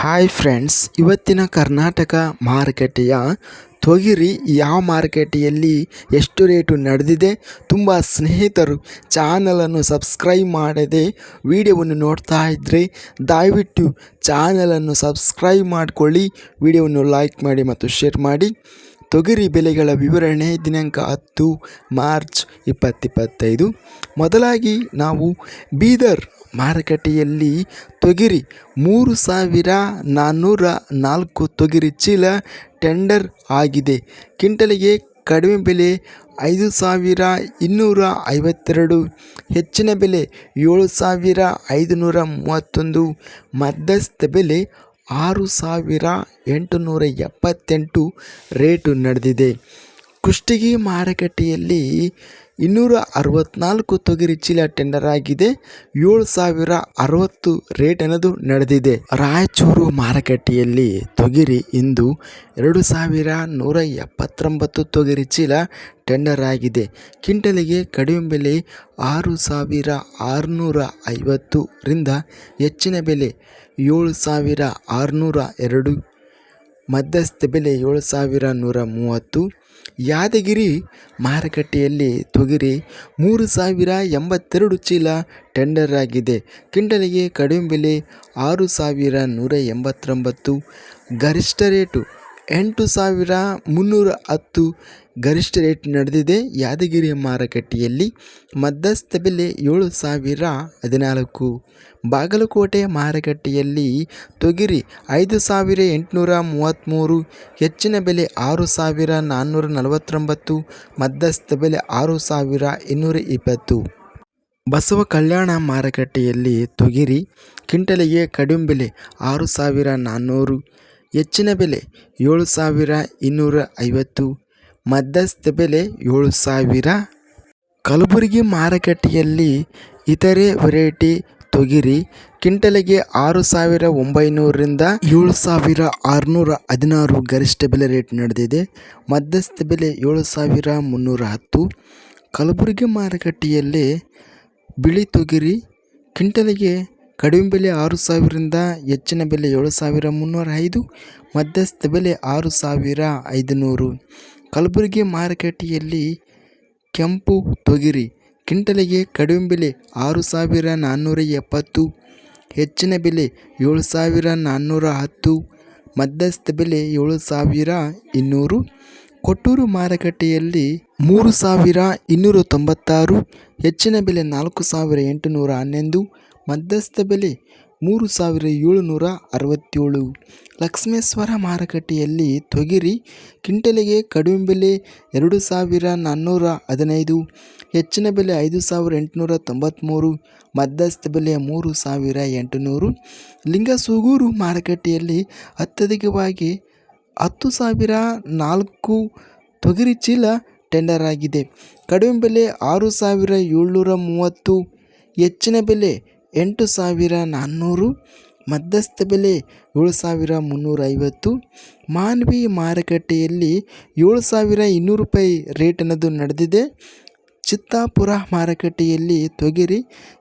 Hi friends ಇವತ್ತಿನ ಕರ್ನಾಟಕ ಮಾರುಕಟ್ಟೆಯ ತೊಗರಿ ಯಾವ ಮಾರುಕಟ್ಟೆಯಲ್ಲಿ ಎಷ್ಟು ರೇಟು ನಡೆದಿದೆ ತುಂಬ ಸ್ನೇಹಿತರು ಚಾನಲನ್ನು ಸಬ್ಸ್ಕ್ರೈಬ್ ಮಾಡದೆ ವಿಡಿಯೋವನ್ನು ನೋಡ್ತಾ ಇದ್ದರೆ ದಯವಿಟ್ಟು ಚಾನಲನ್ನು ಸಬ್ಸ್ಕ್ರೈಬ್ ಮಾಡಿಕೊಳ್ಳಿ, ವಿಡಿಯೋವನ್ನು ಲೈಕ್ ಮಾಡಿ ಮತ್ತು ಶೇರ್ ಮಾಡಿ. ತೊಗರಿ ಬೆಲೆಗಳ ವಿವರಣೆ ದಿನಾಂಕ ಹತ್ತು ಮಾರ್ಚ್ ಇಪ್ಪತ್ತಿಪ್ಪತ್ತೈದು. ಮೊದಲಾಗಿ ನಾವು ಬೀದರ್ ಮಾರುಕಟ್ಟೆಯಲ್ಲಿ ತೊಗರಿ ಮೂರು ಸಾವಿರ ನಾನ್ನೂರ ನಾಲ್ಕು ತೊಗರಿ ಚೀಲ ಟೆಂಡರ್ ಆಗಿದೆ. ಕ್ವಿಂಟಲಿಗೆ ಕಡಿಮೆ ಬೆಲೆ ಐದು ಸಾವಿರ ಇನ್ನೂರ ಐವತ್ತೆರಡು, ಹೆಚ್ಚಿನ ಬೆಲೆ ಏಳು ಸಾವಿರ ಐದುನೂರ ಮೂವತ್ತೊಂದು, ಮಧ್ಯಸ್ಥ ಬೆಲೆ ಆರು ಸಾವಿರ ಎಂಟುನೂರ ಎಪ್ಪತ್ತೆಂಟು ರೇಟು ನಡೆದಿದೆ. ಕುಷ್ಟಗಿ ಮಾರುಕಟ್ಟೆಯಲ್ಲಿ ಇನ್ನೂರ ಅರವತ್ತ್ನಾಲ್ಕು ತೊಗರಿ ಚೀಲ ಟೆಂಡರ್ ಆಗಿದೆ. ಏಳು ಸಾವಿರ ಅರವತ್ತು ರೇಟ್ ಅನ್ನೋದು ನಡೆದಿದೆ. ರಾಯಚೂರು ಮಾರುಕಟ್ಟೆಯಲ್ಲಿ ತೊಗರಿ ಇಂದು ಎರಡು ಸಾವಿರ ನೂರ ಎಪ್ಪತ್ತೊಂಬತ್ತು ತೊಗರಿ ಚೀಲ ಟೆಂಡರ್ ಆಗಿದೆ. ಕಿಂಟಲಿಗೆ ಕಡಿಮೆ ಬೆಲೆ ಆರು ಸಾವಿರ ಆರುನೂರ ಐವತ್ತರಿಂದ ಹೆಚ್ಚಿನ ಬೆಲೆ ಏಳು ಸಾವಿರ ಆರುನೂರ ಎರಡು ಮಧ್ಯಸ್ಥ ಬೆಲೆ ಏಳು ಸಾವಿರ ನೂರ ಮೂವತ್ತು. ಯಾದಗಿರಿ ಮಾರುಕಟ್ಟೆಯಲ್ಲಿ ತೊಗರಿ ಮೂರು ಸಾವಿರ ಎಂಬತ್ತೆರಡು ಚೀಲ ಟೆಂಡರ್ ಆಗಿದೆ. ಕಿಂಡಲಿಗೆ ಕಡಿಮೆ ಬೆಲೆ ಆರು ಸಾವಿರ ನೂರ ಎಂಬತ್ತೊಂಬತ್ತು. ಗರಿಷ್ಠ ರೇಟು ಎಂಟು ಸಾವಿರ ಮುನ್ನೂರ ಹತ್ತು. ಗರಿಷ್ಠ ರೇಟ್ ನಡೆದಿದೆ. ಯಾದಗಿರಿ ಮಾರುಕಟ್ಟೆಯಲ್ಲಿ ಮಧ್ಯಸ್ಥ ಬೆಲೆ ಏಳು ಸಾವಿರ ಹದಿನಾಲ್ಕು. ಬಾಗಲಕೋಟೆ ಮಾರುಕಟ್ಟೆಯಲ್ಲಿ ತೊಗರಿ ಐದು ಸಾವಿರ ಎಂಟುನೂರ ಮೂವತ್ತ್ಮೂರು ಹೆಚ್ಚಿನ ಬೆಲೆ ಆರು ಸಾವಿರ ನಾನ್ನೂರ ನಲವತ್ತೊಂಬತ್ತು. ಮಧ್ಯಸ್ಥ ಬೆಲೆ ಆರು ಸಾವಿರ ಇನ್ನೂರ ಇಪ್ಪತ್ತು. ಬಸವ ಕಲ್ಯಾಣ ಮಾರುಕಟ್ಟೆಯಲ್ಲಿ ತೊಗರಿ ಕ್ವಿಂಟಲಿಗೆ ಕಡಿಮೆ ಬೆಲೆ ಆರು ಸಾವಿರ ನಾನ್ನೂರು. ಹೆಚ್ಚಿನ ಬೆಲೆ ಏಳು ಸಾವಿರ ಇನ್ನೂರ ಐವತ್ತು. ಮಧ್ಯಸ್ಥ ಬೆಲೆ ಏಳು ಸಾವಿರ. ಕಲಬುರಗಿ ಮಾರುಕಟ್ಟೆಯಲ್ಲಿ ಇತರೆ ವೆರೈಟಿ ತೊಗರಿ ಕ್ವಿಂಟಲಿಗೆ ಆರು ಸಾವಿರ ಒಂಬೈನೂರರಿಂದ ಏಳು ಸಾವಿರ ಆರುನೂರ ಹದಿನಾರು ಗರಿಷ್ಠ ಬೆಲೆ ರೇಟ್ ನಡೆದಿದೆ. ಮಧ್ಯಸ್ಥ ಬೆಲೆ ಏಳು ಸಾವಿರ ಮುನ್ನೂರ ಹತ್ತು. ಕಲಬುರಗಿ ಮಾರುಕಟ್ಟೆಯಲ್ಲಿ ಬಿಳಿ ತೊಗರಿ ಕ್ವಿಂಟಲಿಗೆ ಕಡಿಮೆ ಬೆಲೆ ಆರು ಸಾವಿರದಿಂದ ಹೆಚ್ಚಿನ ಬೆಲೆ ಏಳು ಸಾವಿರ ಮುನ್ನೂರ ಐದು. ಮಧ್ಯಸ್ಥ ಬೆಲೆ ಆರು ಸಾವಿರ ಐದುನೂರು. ಕಲಬುರಗಿ ಮಾರುಕಟ್ಟೆಯಲ್ಲಿ ಕೆಂಪು ತೊಗರಿ ಕ್ವಿಂಟಲಿಗೆ ಕಡಿಮೆ ಬೆಲೆ ಆರು ಸಾವಿರ ನಾನ್ನೂರ ಎಪ್ಪತ್ತು, ಹೆಚ್ಚಿನ ಬೆಲೆ ಏಳು ಸಾವಿರ ನಾನ್ನೂರ ಹತ್ತು, ಮಧ್ಯಸ್ಥ ಬೆಲೆ ಏಳು ಸಾವಿರ ಇನ್ನೂರು. ಕೊಟ್ಟೂರು ಮಾರುಕಟ್ಟೆಯಲ್ಲಿ ಮೂರು ಸಾವಿರ ಇನ್ನೂರ ತೊಂಬತ್ತಾರು, ಹೆಚ್ಚಿನ ಬೆಲೆ ನಾಲ್ಕು ಸಾವಿರ ಎಂಟುನೂರ ಹನ್ನೊಂದು, ಮಧ್ಯಸ್ಥ ಬೆಲೆ ಮೂರು ಸಾವಿರ ಏಳುನೂರ ಅರವತ್ತೇಳು. ಲಕ್ಷ್ಮೇಶ್ವರ ಮಾರುಕಟ್ಟೆಯಲ್ಲಿ ತೊಗರಿ ಕ್ವಿಂಟಲಿಗೆ ಕಡಿಮೆ ಬೆಲೆ ಎರಡು ಸಾವಿರ ನಾನ್ನೂರ ಹದಿನೈದು. ಹೆಚ್ಚಿನ ಬೆಲೆ ಐದು ಸಾವಿರ ಎಂಟುನೂರ ತೊಂಬತ್ತ್ಮೂರು ಮಧ್ಯಸ್ಥ ಬೆಲೆ ಮೂರು ಸಾವಿರ ಎಂಟುನೂರು. ಲಿಂಗಸೂಗೂರು ಮಾರುಕಟ್ಟೆಯಲ್ಲಿ ಅತ್ಯಧಿಕವಾಗಿ ಹತ್ತು ಸಾವಿರ ನಾಲ್ಕು ತೊಗರಿ ಚೀಲ ಟೆಂಡರ್ ಆಗಿದೆ. ಕಡಿಮೆ ಬೆಲೆ ಆರು ಸಾವಿರ ಏಳ್ನೂರ ಮೂವತ್ತು. ಹೆಚ್ಚಿನ ಬೆಲೆ ಎಂಟು ಸಾವಿರ ನಾನ್ನೂರು, ಮಧ್ಯಸ್ಥ ಬೆಲೆ ಏಳು ಸಾವಿರ ಮುನ್ನೂರ ಐವತ್ತು ಮಾನ್ವಿ ಮಾರುಕಟ್ಟೆಯಲ್ಲಿ ಏಳು ಸಾವಿರ ಇನ್ನೂರು ರೂಪಾಯಿ ರೇಟ್ ಅನ್ನೋದು ನಡೆದಿದೆ. ಚಿತ್ತಾಪುರ ಮಾರುಕಟ್ಟೆಯಲ್ಲಿ ತೊಗರಿ,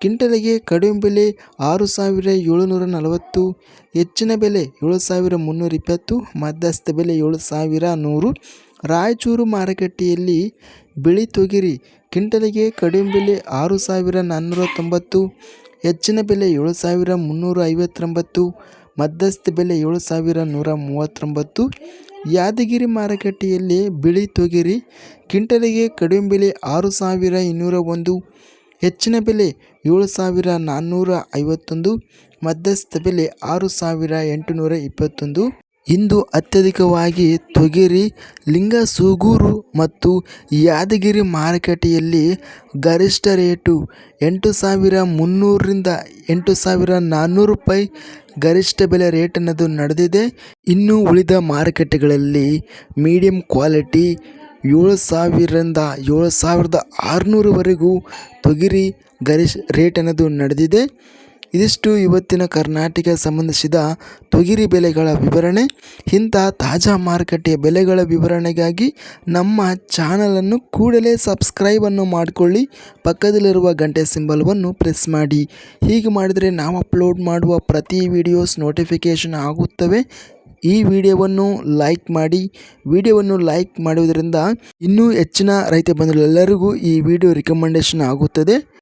ಕಿಂಟಲಿಗೆ ಕಡಿಮೆ ಬೆಲೆ ಆರು ಸಾವಿರ ಏಳುನೂರ ನಲವತ್ತು, ಹೆಚ್ಚಿನ ಬೆಲೆ ಏಳು ಸಾವಿರ ಮುನ್ನೂರ ಇಪ್ಪತ್ತು ಮಧ್ಯಸ್ಥ ಬೆಲೆ ಏಳು ಸಾವಿರ ನೂರು. ರಾಯಚೂರು ಮಾರುಕಟ್ಟೆಯಲ್ಲಿ ಬಿಳಿ ತೊಗರಿ, ಕಿಂಟಲಿಗೆ ಕಡಿಮೆ ಬೆಲೆ ಆರು ಸಾವಿರ ನಾನ್ನೂರ ತೊಂಬತ್ತು ಹೆಚ್ಚಿನ ಬೆಲೆ ಏಳು ಸಾವಿರ ಮುನ್ನೂರ ಐವತ್ತೊಂಬತ್ತು ಮಧ್ಯಸ್ಥ ಬೆಲೆ ಏಳು ಸಾವಿರ ನೂರ ಮೂವತ್ತೊಂಬತ್ತು ಯಾದಗಿರಿ ಮಾರುಕಟ್ಟೆಯಲ್ಲಿ ಬಿಳಿ ತೊಗರಿ, ಕ್ವಿಂಟಲಿಗೆ ಕಡಿಮೆ ಬೆಲೆ ಆರು ಸಾವಿರ ಇನ್ನೂರ ಒಂದು ಹೆಚ್ಚಿನ ಬೆಲೆ ಏಳು ಸಾವಿರ ನಾನ್ನೂರ ಐವತ್ತೊಂದು ಮಧ್ಯಸ್ಥ ಬೆಲೆ ಆರು ಸಾವಿರ ಎಂಟುನೂರ ಇಪ್ಪತ್ತೊಂದು ಇಂದು ಅತ್ಯಧಿಕವಾಗಿ ತೊಗರಿ ಲಿಂಗಸೂಗೂರು ಮತ್ತು ಯಾದಗಿರಿ ಮಾರುಕಟ್ಟೆಯಲ್ಲಿ ಗರಿಷ್ಠ ರೇಟು ಎಂಟು ಸಾವಿರ ಮುನ್ನೂರರಿಂದ ಎಂಟು ಸಾವಿರ ನಾನ್ನೂರು ರೂಪಾಯಿ ಗರಿಷ್ಠ ಬೆಲೆ ರೇಟ್ ಅನ್ನೋದು ನಡೆದಿದೆ. ಇನ್ನು ಉಳಿದ ಮಾರುಕಟ್ಟೆಗಳಲ್ಲಿ ಮೀಡಿಯಂ ಕ್ವಾಲಿಟಿ ಏಳು ಸಾವಿರದಿಂದ ಏಳು ಸಾವಿರದ ಆರುನೂರವರೆಗೂ ತೊಗರಿ ರೇಟ್ ಅನ್ನೋದು ನಡೆದಿದೆ. ಇದಿಷ್ಟು ಇವತ್ತಿನ ಕರ್ನಾಟಕ ಸಂಬಂಧಿಸಿದ ತೊಗರಿ ಬೆಲೆಗಳ ವಿವರಣೆ, ಇಂಥ ತಾಜಾ ಮಾರುಕಟ್ಟೆಯ ಬೆಲೆಗಳ ವಿವರಣೆಗಾಗಿ ನಮ್ಮ ಚಾನಲನ್ನು ಕೂಡಲೇ ಸಬ್ಸ್ಕ್ರೈಬನ್ನು ಮಾಡಿಕೊಳ್ಳಿ. ಪಕ್ಕದಲ್ಲಿರುವ ಗಂಟೆ ಸಿಂಬಲ್ವನ್ನು ಪ್ರೆಸ್ ಮಾಡಿ. ಹೀಗೆ ಮಾಡಿದರೆ ನಾವು ಅಪ್ಲೋಡ್ ಮಾಡುವ ಪ್ರತಿ ವಿಡಿಯೋಸ್ ನೋಟಿಫಿಕೇಷನ್ ಆಗುತ್ತವೆ. ಈ ವಿಡಿಯೋವನ್ನು ಲೈಕ್ ಮಾಡಿ. ವಿಡಿಯೋವನ್ನು ಲೈಕ್ ಮಾಡುವುದರಿಂದ ಇನ್ನೂ ಹೆಚ್ಚಿನ ರೈತ ಬಂಧುಗಳೆಲ್ಲರಿಗೂ ಈ ವಿಡಿಯೋ ರಿಕಮೆಂಡೇಷನ್ ಆಗುತ್ತದೆ.